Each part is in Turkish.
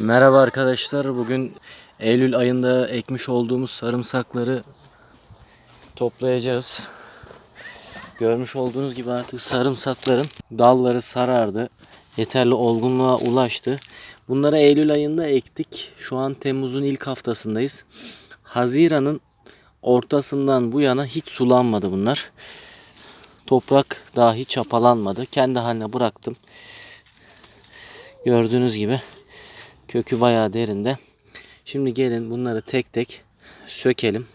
Merhaba arkadaşlar. Bugün Eylül ayında ekmiş olduğumuz sarımsakları toplayacağız. Görmüş olduğunuz gibi artık sarımsakların dalları sarardı. Yeterli olgunluğa ulaştı. Bunları Eylül ayında ektik. Şu an Temmuz'un ilk haftasındayız. Haziran'ın ortasından bu yana hiç sulanmadı bunlar. Toprak dahi çapalanmadı. Kendi haline bıraktım. Gördüğünüz gibi kökü bayağı derinde. Şimdi gelin bunları tek tek sökelim.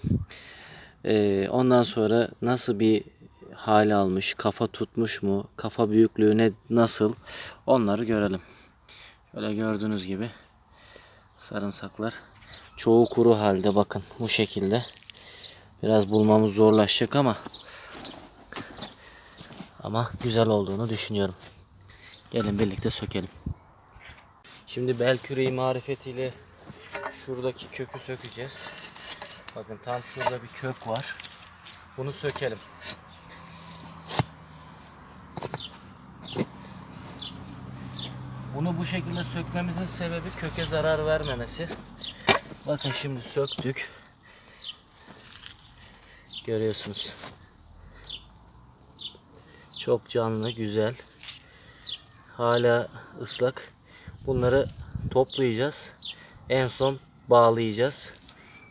Ee, ondan sonra nasıl bir hale almış, kafa tutmuş mu, kafa büyüklüğü ne nasıl onları görelim. Şöyle gördüğünüz gibi sarımsaklar çoğu kuru halde bakın bu şekilde. Biraz bulmamız zorlaşacak ama ama güzel olduğunu düşünüyorum. Gelin birlikte sökelim. Şimdi bel küreği marifetiyle şuradaki kökü sökeceğiz. Bakın tam şurada bir kök var. Bunu sökelim. Bunu bu şekilde sökmemizin sebebi köke zarar vermemesi. Bakın şimdi söktük. Görüyorsunuz. Çok canlı, güzel. Hala ıslak. Bunları toplayacağız. En son bağlayacağız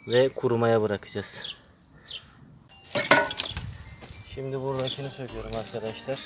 ve kurumaya bırakacağız. Şimdi buradakini söküyorum arkadaşlar.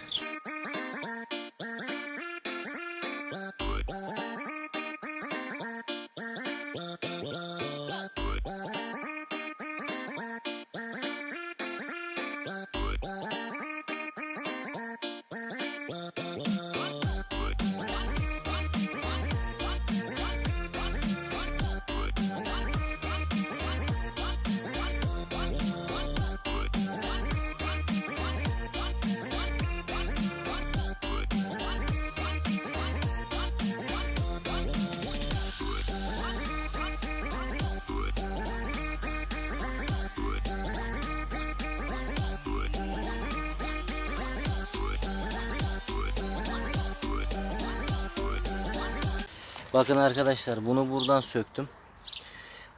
Bakın arkadaşlar bunu buradan söktüm.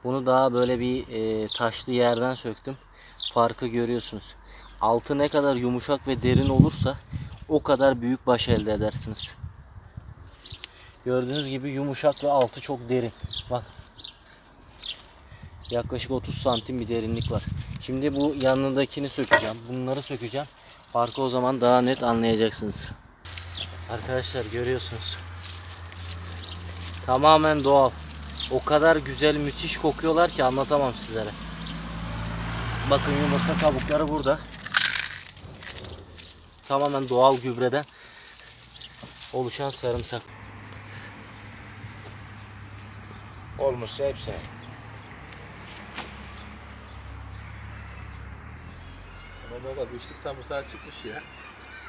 Bunu daha böyle bir e, taşlı yerden söktüm. Farkı görüyorsunuz. Altı ne kadar yumuşak ve derin olursa o kadar büyük baş elde edersiniz. Gördüğünüz gibi yumuşak ve altı çok derin. Bak. Yaklaşık 30 santim bir derinlik var. Şimdi bu yanındakini sökeceğim. Bunları sökeceğim. Farkı o zaman daha net anlayacaksınız. Arkadaşlar görüyorsunuz. Tamamen doğal. O kadar güzel müthiş kokuyorlar ki anlatamam sizlere. Bakın yumurta kabukları burada. Tamamen doğal gübreden oluşan sarımsak. Olmuşsa hepsi. Ama baba kışlık samırsağı çıkmış ya.